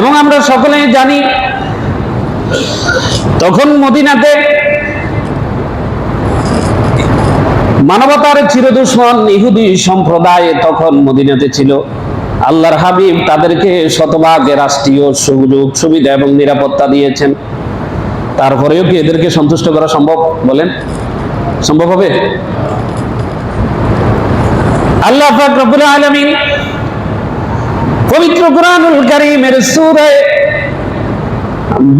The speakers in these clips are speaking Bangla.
এবং আমরা সকলেই জানি, তখন মদিনাতে মানবতার চিরদুশ্মন ইহুদি সম্প্রদায় তখন মদিনাতে ছিল। আল্লাহর হাবিব তাদেরকে শতভাগ রাষ্ট্রীয় সুযোগ, সুবিধা এবং নিরাপত্তা দিয়েছেন। তারপরেও কি এদেরকে সন্তুষ্ট করা সম্ভব বলেন? সম্ভব হবে? আল্লাহ পাক রব্বুল আলামিন পবিত্র কুরআনুল কারীমের সূরা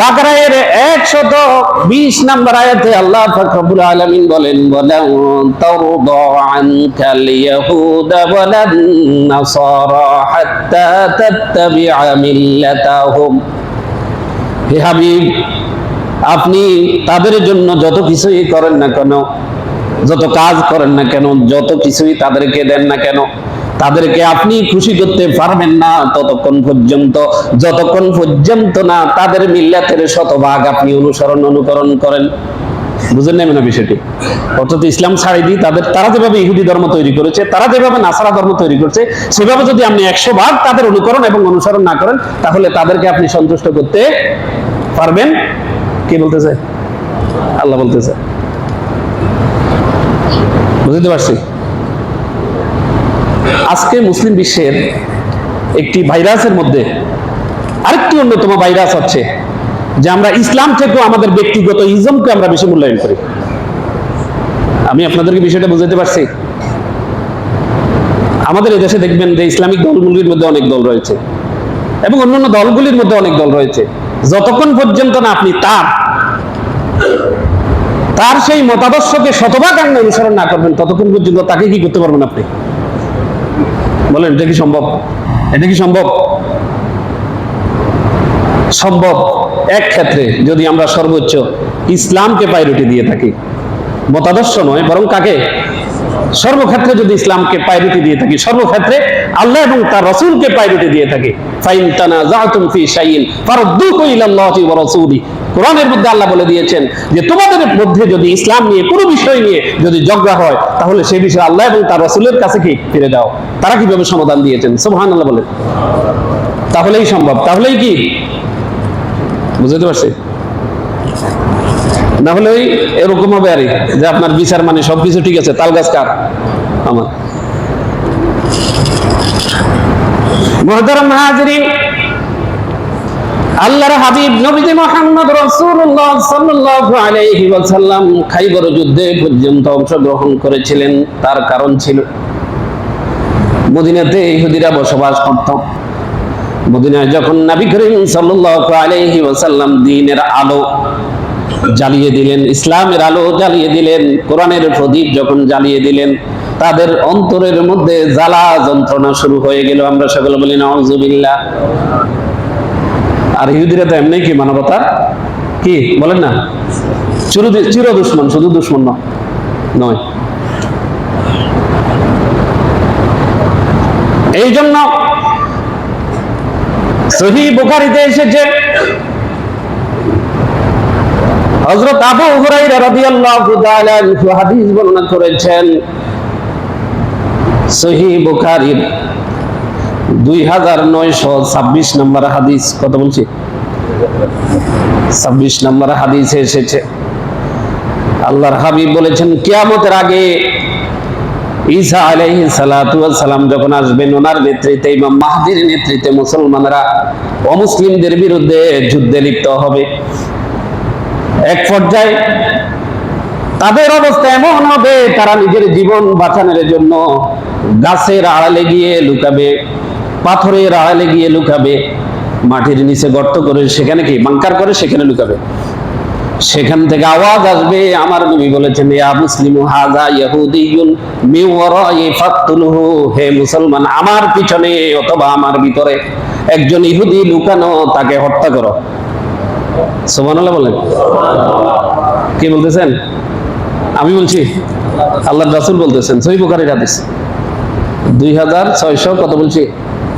বাকরায়ের 120 নম্বর আয়াতে আল্লাহ রব্বুল আলামিন বলেন, ওয়ালান তারদা আনকাল ইয়াহুদা ওয়ালান নাসারা হাত্তা তাত্তাবিআ মিল্লাতাহুম। হে হাবিব, আপনি তাদের জন্য যত কিছুই করেন না কেন, যত কাজ করেন না কেন, যত কিছুই তাদেরকে দেন না কেন তাদেরকে আপনি খুশি করতে পারবেন না ততক্ষণ পর্যন্ত, যতক্ষণ পর্যন্ত না তাদের মিল্লাতের শতভাগ আপনি অনুসরণ অনুকরণ করেন। বুঝেন নেবেন না বিষয়টি? অর্থাৎ ইসলাম ছাড়ি দিই তাদের, তারা যেভাবে ইহুদি ধর্ম তৈরি করেছে, তারা যেভাবে নাসারা ধর্ম তৈরি করছে, সেভাবে যদি আপনি একশো ভাগ তাদের অনুকরণ এবং অনুসরণ না করেন, তাহলে তাদেরকে আপনি সন্তুষ্ট করতে পারবেন? কে বলতেছে? আল্লাহ বলতেছে। বুঝতে পারছি? আজকে মুসলিম বিশ্বের একটি ভাইরাসের মধ্যে আরেকটি অন্যতম ভাইরাস আছে, যে আমরা ইসলাম থেকেও আমাদের ব্যক্তিগত ইজমকে আমরা বেশি মূল্যায়ন করি। আমি আপনাদেরকে বিষয়টা বুঝাতে পারছি। আমাদের এদেশে দেখবেন যে ইসলামিক দলগুলির মধ্যে অনেক দল রয়েছে এবং অন্যান্য দলগুলির মধ্যে অনেক দল রয়েছে। যতক্ষণ পর্যন্ত না আপনি তার তার সেই মতাদর্শকে শতভাগ অনুসরণ না করবেন, ততক্ষণ পর্যন্ত তাকে কি করতে পারবেন আপনি? বলেন, এটা কি সম্ভব? এটা কি সম্ভব? সম্ভব। এক ক্ষেত্রে যদি আমরা সর্বোচ্চ ইসলামকে প্রায়োরিটি দিয়ে থাকি, মতাদর্শ নয়, বরং কাকে? সর্বক্ষেত্রে যদি ইসলামকে প্রায়োরিটি দিয়ে থাকি, সর্বক্ষেত্রে আল্লাহ এবং তার রসুলকে প্রায়োরিটি দিয়ে থাকি কোরআনের মধ্যে আল্লাহ বলে দিয়েছেন যে তোমাদের মধ্যে যদি ইসলাম নিয়ে, কোনো বিষয় নিয়ে যদি ঝগড়া হয়, তাহলে সেই বিষয়ে আল্লাহ এবং তার রসুলের কাছে কি ফিরে যাও তারা কীভাবে সমাধান দিয়েছেন? সুবহানাল্লাহ বলে তাহলেই সম্ভব। তাহলেই কি? বুঝতে পারছি? না হলে এরকম হবে আরে যে আপনার বিচার মানে সবকিছু ঠিক আছে। তাল গাছ কার? আমার। মহতারাম হাজরিন আল্লাহর হাবিব নবীজি মুহাম্মদ রাসূলুল্লাহ সাল্লাল্লাহু আলাইহি ওয়াসাল্লাম খাইবর যুদ্ধে পর্যন্ত অংশগ্রহণ করেছিলেন। তার কারণ ছিল মদিনাতে ইহুদিরা বসবাস করত। মদিনায় যখন নবী করিম সাল্লাল্লাহু আলাইহি ওয়াসাল্লাম দ্বীনের আলো জ্বালিয়ে দিলেন, ইসলামের আলো জ্বালিয়ে দিলেন, কোরআনের প্রদীপ যখন জ্বালিয়ে দিলেন, তাদের অন্তরের মধ্যে জ্বালা যন্ত্রণা শুরু হয়ে গেল। আমরা সকলে বলি, নাউজুবিল্লাহ। আর ইহুদিরা তো এমনি কি মানবতার কি? বলেন না। চির চির দুশ্মন, শুধু দুশ্মন নয়। এই জন্য সহি বুখারিতে এসেছে আবু রাদিয়াল্লাহু তাআলা হাদিস বর্ণনা করেছেন, সহি বুখারীর নম্বর হাদিস, কত বলছি? ছাব্বিশ নম্বর হাদিসে এসেছে। আল্লাহর হাবিব বলেছেন, কিয়ামতের আগে সালাম যখন আসবেন, ওনার নেতৃত্বে মাহদির নেতৃত্বে মুসলমানরা অমুসলিমদের বিরুদ্ধে যুদ্ধে লিপ্ত হবে। এক পর্যায়ে তাদের অবস্থা এমন হবে, তারা নিজের জীবন বাঁচানোর জন্য গাছের আড়ালে গিয়ে লুকাবে। পাথরের আড়ালে গিয়ে লুকাবে, মাটির নিচে গর্ত করে সেখানে কি বাংকার করে সেখানে লুকাবে? সেখান থেকে আওয়াজ আসবে, আমার নবী বলেছেন, ইয়া মুসলিমু হাযা ইয়াহুদিয়ুন মি ওয়ারাই ফাকতুলহু, হে মুসলমান, আমার পিছনে অথবা আমার ভিতরে একজন ইহুদি লুকানো, তাকে হত্যা করো। সুবহানাল্লাহ বলেন। কি বলতেছেন? আমি বলছি আল্লাহ রাসূল বলতেছেন সহিহ বুখারীর হাদিস। দুই হাজার ছয়শো কত বলছি?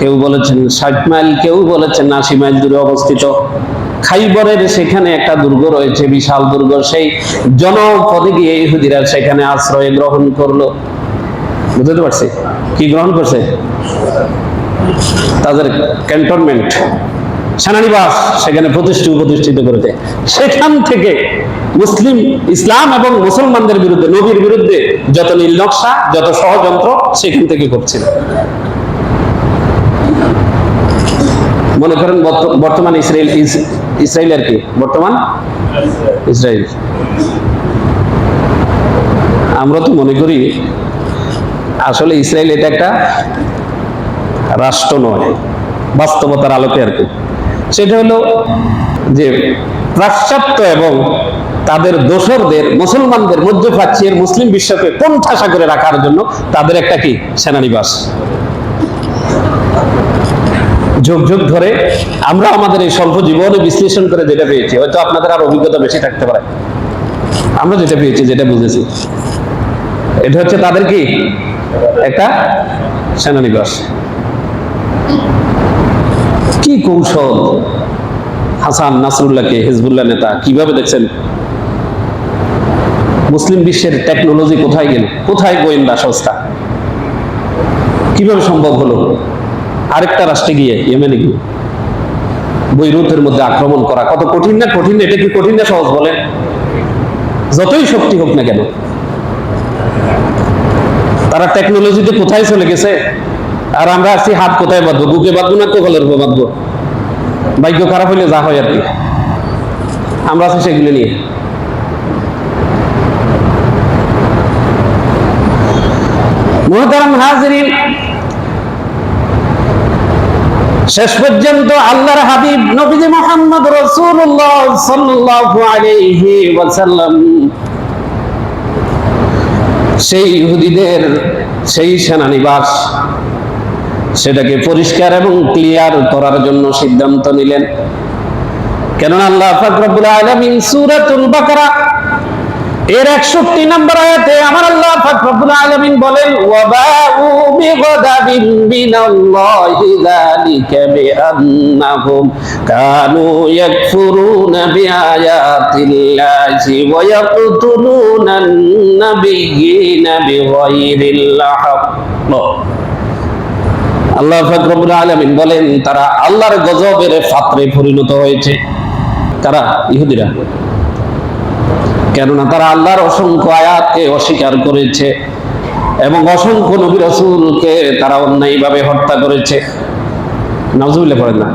কেউ বলেছেন ষাট মাইল, কেউ বলেছেন আশি মাইল দূরে অবস্থিত। খাইবরের সেখানে একটা দুর্গ রয়েছে, বিশাল দুর্গ। সেই জনপদে গিয়ে ইহুদিরা সেখানে আশ্রয় গ্রহণ করল। বুঝতে পারছি? কি গ্রহণ করছে? তাদের ক্যান্টনমেন্ট, সেনানিবাস সেখানে প্রতিষ্ঠিত প্রতিষ্ঠিত করেছে। সেখান থেকে মুসলিম, ইসলাম এবং মুসলমানদের বিরুদ্ধে, নবীর বিরুদ্ধে যত নীল নকশা, যত ষড়যন্ত্র সেখান থেকে করছিল মনে করেন বর্ত- বর্তমান ইসরায়েল ইস- ইসরায়েল আর কি? বর্তমান? ইসরায়েল আমরা তো মনে করি আসলে ইসরায়েল এটা একটা রাষ্ট্র নয়, বাস্তবতার আলোকে আর কি। সেটা হলো যে পাশ্চাত্য এবং তাদের দোসরদের, মুসলমানদের মধ্যপ্রাচ্যের মুসলিম বিশ্বকে কোণঠাসা করে রাখার জন্য তাদের একটা কি? সেনানিবাস। যুগ যুগ ধরে আমরা আমাদের এই স্বল্প জীবনে বিশ্লেষণ করে যেটা পেয়েছি, হয়তো আপনাদের আর অভিজ্ঞতা বেশি থাকতে পারে। আমরা যেটা পেয়েছি, যেটা বুঝেছি। এটা হচ্ছে তাদের কি? একটা সেনানিবাস। কি কৌশল? হাসান নাসরুল্লাহকে হিজবুল্লাহ নেতা কীভাবে দেখছেন? মুসলিম বিশ্বের টেকনোলজি কোথায় গেল? কোথায় গোয়েন্দা সংস্থা? কীভাবে সম্ভব হলো? আরেকটা রাষ্ট্রে গিয়ে ইয়েমেনে গিয়ে বৈরুতের মধ্যে আক্রমণ করা। কত কঠিন না কঠিন, এটা কি কঠিন না সহজ বলেন? যতই শক্তি হোক না কেন। তারা টেকনোলজিতে কোথায় চলে গেছে? আর আমরা আছি হাত কোথায় বাঁধবো? বুকে বাঁধবো না কোকলের উপর বাঁধবো? ভাগ্য খারাপ হইলে যা হয় আর কি। আমরা আছি সেগুলো নিয়ে। মোহতারাম হাজরিন শেষ পর্যন্ত আল্লাহর হাবিব নবীজি মোহাম্মদ আলাইহি ওয়াসাল্লাম, সেই ইহুদিদের সেই সেনানিবাস, সেটাকে পরিষ্কার এবং ক্লিয়ার করার জন্য সিদ্ধান্ত নিলেন। কেননা আল্লাহ পাক রব্বুল আলামিন সূরাতুল বাকারা এর 61 নম্বর আয়াতে আমার আল্লাহ পাক রব্বুল আলামিন বলেন, ওয়াবাউ বিগদাবিন মিনাল্লাহি যালিকা বিআন্নাহুম কানু ইয়াকফুরুনা বিআয়াতিল্লাহি ওয়া ইয়াকতুলুনা আন-নাবিয়্যিনা বিগাইরিল হক আল্লাহ ফাকরুল আলমিন বলেন, তারা আল্লাহর গজবের পাত্রে পরিণত হয়েছে। তারা ইহুদিরা। কেননা তারা আল্লাহর অসংখ্য আয়াতকে অস্বীকার করেছে এবং অসংখ্য নবী রসুলকে তারা অন্যায়ভাবে হত্যা করেছে। নজরুল্লাহ পড়েন না।